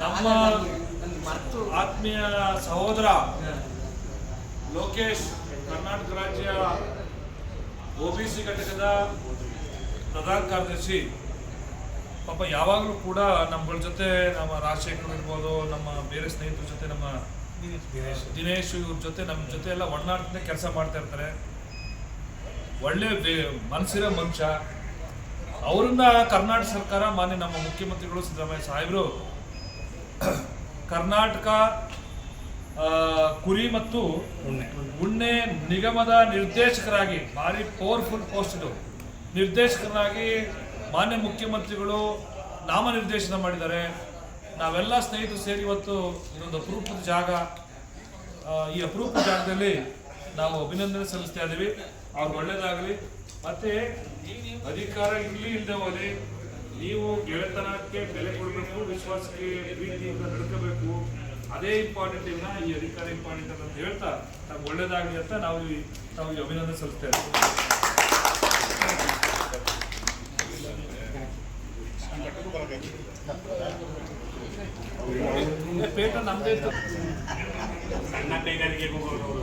ನಮ್ಮ ಆತ್ಮೀಯ ಸಹೋದರ ಲೋಕೇಶ್ ಕರ್ನಾಟಕ ರಾಜ್ಯ ಒಬಿಸಿ ಘಟಕದ ಪ್ರಧಾನ ಕಾರ್ಯದರ್ಶಿ ಪಾಪ ಯಾವಾಗಲೂ ಕೂಡ ನಮ್ಮಗಳ ಜೊತೆ ನಮ್ಮ ರಾಜಶೇಖರ್ ಇರ್ಬೋದು ನಮ್ಮ ಬೇರೆ ಸ್ನೇಹಿತರ ಜೊತೆ ನಮ್ಮ ದಿನೇಶ್ ಇವ್ರ ಜೊತೆ ನಮ್ಮ ಜೊತೆ ಎಲ್ಲ ಒಡನಾಟದಿಂದ ಕೆಲಸ ಮಾಡ್ತಾ ಇರ್ತಾರೆ ಒಳ್ಳೆ ಮನಸ್ಸಿರೋ ಮನುಷ್ಯ ಅವರನ್ನ ಕರ್ನಾಟಕ ಸರ್ಕಾರ ಮಾನ್ಯ ನಮ್ಮ ಮುಖ್ಯಮಂತ್ರಿಗಳು ಸಿದ್ದರಾಮಯ್ಯ ಸಾಹೇಬರು ಕರ್ನಾಟಕ ಕುರಿ ಮತ್ತು ಉಣ್ಣೆ. ನಿಗಮದ ನಿರ್ದೇಶಕರಾಗಿ ಭಾರಿ ಪವರ್ಫುಲ್ ಪೋಸ್ಟ್ ಇದು. ನಿರ್ದೇಶಕರಾಗಿ ಮಾನ್ಯ ಮುಖ್ಯಮಂತ್ರಿಗಳು ನಾಮನಿರ್ದೇಶನ ಮಾಡಿದ್ದಾರೆ. ನಾವೆಲ್ಲ ಸ್ನೇಹಿತರು ಸೇರಿ ಇವತ್ತು ಇದೊಂದು ಅಪರೂಪದ ಜಾಗ ಈ ಅಪರೂಪದ ಜಾಗದಲ್ಲಿ ನಾವು ಅಭಿನಂದನೆ ಸಲ್ಲಿಸ್ತಾ ಇದ್ದೀವಿ. ಅವ್ರಿಗೆ ಒಳ್ಳೇದಾಗಲಿ. ಮತ್ತೆ ಅಧಿಕಾರ ಇರಲಿ ಇಲ್ಲದೆ ಹೋಗಲಿ ನೀವು ಗೆಳೆತನಕ್ಕೆ ಬೆಲೆ ಕೊಡಬೇಕು ವಿಶ್ವಾಸಕ್ಕೆ ಪ್ರೀತಿಯಿಂದ ನಡ್ಕೋಬೇಕು. ಅದೇ ಇಂಪಾರ್ಟೆಂಟ್ ಇಲ್ಲ ಈ ಅಧಿಕಾರ ಇಂಪಾರ್ಟೆಂಟ್ ಅಂತ ಹೇಳ್ತಾ ತಮ್ಗೆ ಒಳ್ಳೇದಾಗಲಿ ಅಂತ ನಾವು ನಾವು ಅಭಿನಂದನೆ ಸಲ್ಲಿಸ್ತಾ ಇದ್ದೀವಿ ಏ, ಪೇಟ ನಮ್ದೇ ಸಣ್ಣ ಕೈಗಾರಿಕೆ ಹೋಗೋರು